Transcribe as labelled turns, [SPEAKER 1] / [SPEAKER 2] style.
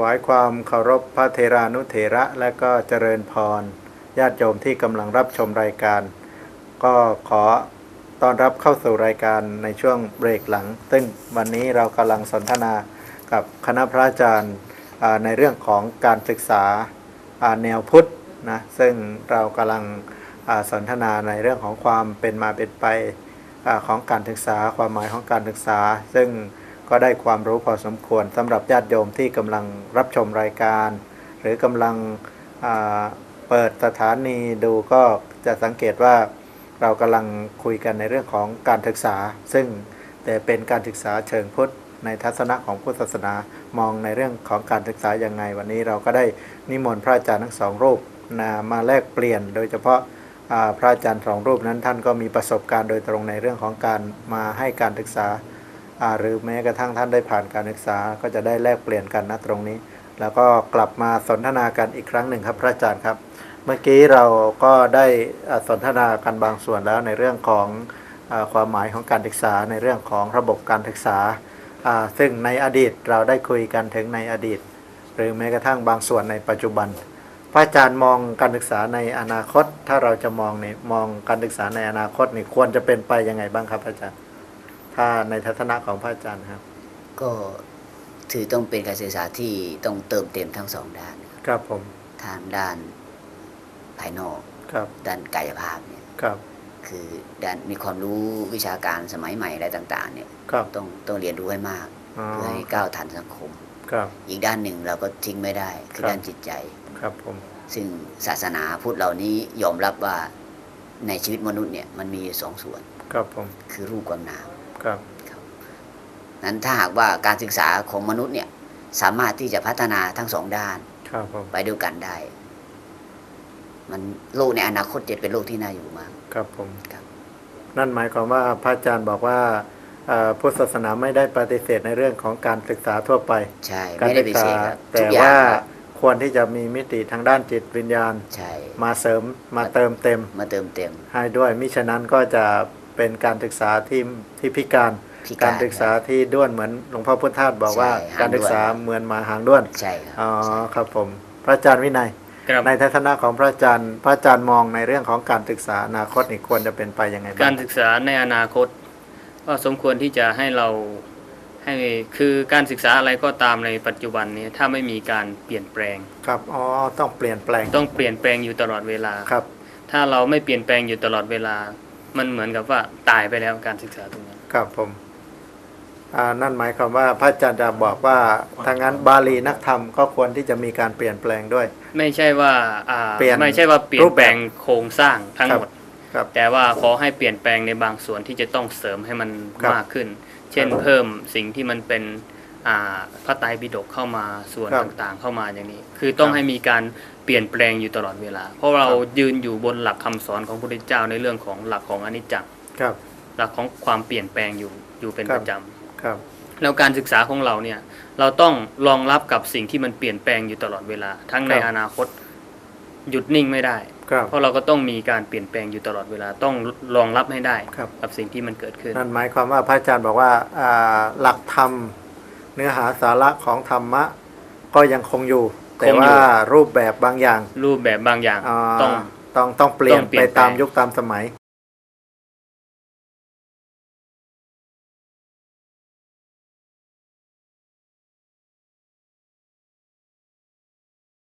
[SPEAKER 1] วายความเคารพพระเทรานุเถระและก็เจริญพรญาติโยมที่กำลังรับชมรายการ ก็ขอต้อนรับเข้าสู่รายการในช่วงเบรกหลัง ซึ่งวันนี้เรากำลังสนทนากับคณะพระอาจารย์ในเรื่องของการศึกษาแนวพุทธนะซึ่งเรากำลังสนทนาในเรื่องของความเป็นมาเป็นไปอของการศึกษา ความหมายของการศึกษา ซึ่ง ก็ได้ความรู้พอสมควรสำหรับญาติโยมที่กำลังรับชมรายการ หรือกำลังเปิดสถานีดูก็จะสังเกตว่าเรากำลังคุยกันในเรื่องของการศึกษา ซึ่งแต่เป็นการศึกษาเชิงพุทธในทัศนะของพุทธศาสนามองในเรื่องของการศึกษาอย่างไง วันนี้เราก็ได้นิมนต์พระอาจารย์ทั้งสองรูปนะมาแลกเปลี่ยน โดยเฉพาะพระอาจารย์สองรูปนั้นท่านก็มีประสบการณ์โดยตรงในเรื่องของการมาให้การศึกษา หรือแม้กระทั่งท่านได้ผ่านการศึกษาก็จะได้แลกเปลี่ยนกันนะตรงนี้ แล้วก็กลับมาสนทนากันอีกครั้งหนึ่งครับพระอาจารย์ครับ เมื่อกี้เราก็ได้สนทนากันบางส่วนแล้วในเรื่องของอความหมายของการศึกษาในเรื่องของระบบการศึกษา ซึ่งในอดีตเราได้คุยกันถึงในอดีต หรือแม้กระทั่งบางส่วนในปัจจุบัน พระอาจารย์มองการศึกษาในอนาคต ถ้าเราจะมองเนี่ยมองการศึกษาในอนาคตนี่ควรจะเป็นไปยังไงบ้างครับพระอาจารย์ ถ้าในทัศนะของพระอาจารย์ครับ
[SPEAKER 2] ก็ถือต้องเป็นการศึกษาที่ต้องเติมเต็มทั้งสองด้านนะครับ
[SPEAKER 1] ครับผม
[SPEAKER 2] ทางด้านภายนอก
[SPEAKER 1] ครับ
[SPEAKER 2] ด้านกายภาพเนี่ย
[SPEAKER 1] ครับ
[SPEAKER 2] คือด้านมีความรู้วิชาการสมัยใหม่อะไรต่าง ๆ เนี่ย
[SPEAKER 1] ครับ
[SPEAKER 2] ต้องต้องเรียนรู้ให้มาก
[SPEAKER 1] อ๋อ
[SPEAKER 2] เพื่อให้ก้าวทันสังคม
[SPEAKER 1] ครับ
[SPEAKER 2] อีกด้านหนึ่งเราก็ทิ้งไม่ได้คือ
[SPEAKER 1] ครับ
[SPEAKER 2] ด้านจิตใจ
[SPEAKER 1] ครับผม
[SPEAKER 2] ซึ่งศาสนาพุทธเหล่านี้ยอมรับว่าในชีวิตมนุษย์เนี่ยมันมีสองส่วน
[SPEAKER 1] ครับผม
[SPEAKER 2] คือรูปกับนาม
[SPEAKER 1] ครับ
[SPEAKER 2] นั้นถ้าหากว่าการศึกษาของมนุษย์เนี่ยสามารถที่จะพัฒนาทั้งสองด้าน
[SPEAKER 1] ครับผม
[SPEAKER 2] ไปด้วยกันได้ มันโลกในอนาคตจะเป็นโลกที่น่าอยู่มาก
[SPEAKER 1] ครับผม
[SPEAKER 2] ครับ
[SPEAKER 1] นั่นหมายความว่าพระอาจารย์บอกว่าเอ่อพุทธศาสนาไม่ได้ปฏิเสธในเรื่องของการศึกษาทั่วไป
[SPEAKER 2] ใช่
[SPEAKER 1] การ
[SPEAKER 2] ไม่ได้
[SPEAKER 1] ศึ
[SPEAKER 2] ไป
[SPEAKER 1] ก
[SPEAKER 2] เส
[SPEAKER 1] ษาก
[SPEAKER 2] ครับทุ
[SPEAKER 1] แต่
[SPEAKER 2] กอย่า
[SPEAKER 1] ว่าง
[SPEAKER 2] ครับ
[SPEAKER 1] ควรที่จะมีมิติทางด้านจิตวิญญาณ
[SPEAKER 2] ใช่
[SPEAKER 1] มาเสริมมาเติมเต็ม
[SPEAKER 2] มาเติมเต็ม
[SPEAKER 1] ให้ด้วยมิฉะนั้นก็จะ เป็นการศึกษาที่ที่พิการ
[SPEAKER 2] พิ
[SPEAKER 1] การศึกษาที่ด้วนเหมือนหลวงพ่อพุทธทาสบอกว่า
[SPEAKER 2] ใช่หางด้วน
[SPEAKER 1] การศึกษาเหมือนหมาหางด้วน
[SPEAKER 2] ใช่ครับ
[SPEAKER 1] อ๋อ
[SPEAKER 2] ใช่
[SPEAKER 1] ครับผม พระอาจารย์วินัย
[SPEAKER 3] ครับ
[SPEAKER 1] ในทัศนะของพระอาจารย์ พระอาจารย์มองในเรื่องของการศึกษาอนาคตนี่ควรจะเป็นไปยังไงบ้าง
[SPEAKER 3] การศึกษาในอนาคต ก็สมควรที่จะให้เราให้คือการศึกษาอะไรก็ตามในปัจจุบันนี้ถ้าไม่มีการเปลี่ยนแปลง
[SPEAKER 1] ครับ อ๋อ ต้องเปลี่ยนแปลง
[SPEAKER 3] ต้องเปลี่ยนแปลงอยู่ตลอดเวลา
[SPEAKER 1] ครับ
[SPEAKER 3] ถ้าเราไม่เปลี่ยนแปลงอยู่ตลอดเวลา มันเหมือนกับว่าตายไปแล้วการศึกษาตรงนั้น
[SPEAKER 1] ครับผมอ่านั่นหมายความว่าพระอาจารย์จะบอกว่าถ้างั้นบาลีนักธรรมก็ควรที่จะมีการเปลี่ยนแปลงด้วย
[SPEAKER 3] ไม่ใช่ว่าอ่า
[SPEAKER 1] เปลี่ยน
[SPEAKER 3] ไม่ใช่ว่าเปลี่ย
[SPEAKER 1] รู
[SPEAKER 3] น
[SPEAKER 1] ป
[SPEAKER 3] แป
[SPEAKER 1] แบ
[SPEAKER 3] ล
[SPEAKER 1] บ
[SPEAKER 3] งโครงสร้างทั้งหมด
[SPEAKER 1] ครับ
[SPEAKER 3] แต่ว่าขอให้เปลี่ยนแปลงในบางส่วนที่จะต้องเสริมให้มัน
[SPEAKER 1] ครับ
[SPEAKER 3] มากขึ้น เช่นเพิ่มสิ่งที่มันเป็นอ่า พระไตรปิฎกเข้ามาส่วน
[SPEAKER 1] ครับ
[SPEAKER 3] ต่างๆ เข้ามาอย่างนี้ คือต้อง
[SPEAKER 1] ครับ
[SPEAKER 3] ให้มีการเปลี่ยนแปลงอยู่ตลอดเวลา เพราะเรา
[SPEAKER 1] ครับ
[SPEAKER 3] ยืนอยู่บนหลักคำสอนของพระพุทธเจ้าในเรื่องของหลักของอนิจจัง
[SPEAKER 1] ครับ
[SPEAKER 3] หลักของความเปลี่ยนแปลงอยู่อยู่เป็น
[SPEAKER 1] ครั
[SPEAKER 3] ป
[SPEAKER 1] บ
[SPEAKER 3] ระจำ
[SPEAKER 1] ครับ
[SPEAKER 3] แล้วการศึกษาของเราเนี่ยเราต้องรองรับกับสิ่งที่มันเปลี่ยนแปลงอยู่ตลอดเวลา ทั้งใน
[SPEAKER 1] ครับ
[SPEAKER 3] อนาคตหยุดนิ่งไม่ได้
[SPEAKER 1] ครับ
[SPEAKER 3] เพราะเราก็ต้องมีการเปลี่ยนแปลงอยู่ตลอดเวลาต้องรองรับให้ได้
[SPEAKER 1] ครับ
[SPEAKER 3] กับสิ่งที่มันเกิดขึ้น
[SPEAKER 1] นั่นหมายความว่าพระอาจารย์บอกว่าอ่าหลักธรรม เนื้อหาสาระของธรรมะ ก็ยังคงอยู่ แต่
[SPEAKER 3] คงอยู่
[SPEAKER 1] ว่ารูปแบบบางอย่าง
[SPEAKER 3] รูปแบบบางอย่าง
[SPEAKER 1] อ่า
[SPEAKER 3] ต้อง
[SPEAKER 1] ต้องต้องเปลี่ยน
[SPEAKER 3] ต้องเปลี่
[SPEAKER 1] ไป
[SPEAKER 3] ยนแปลง
[SPEAKER 1] ตามยุคตามสมัย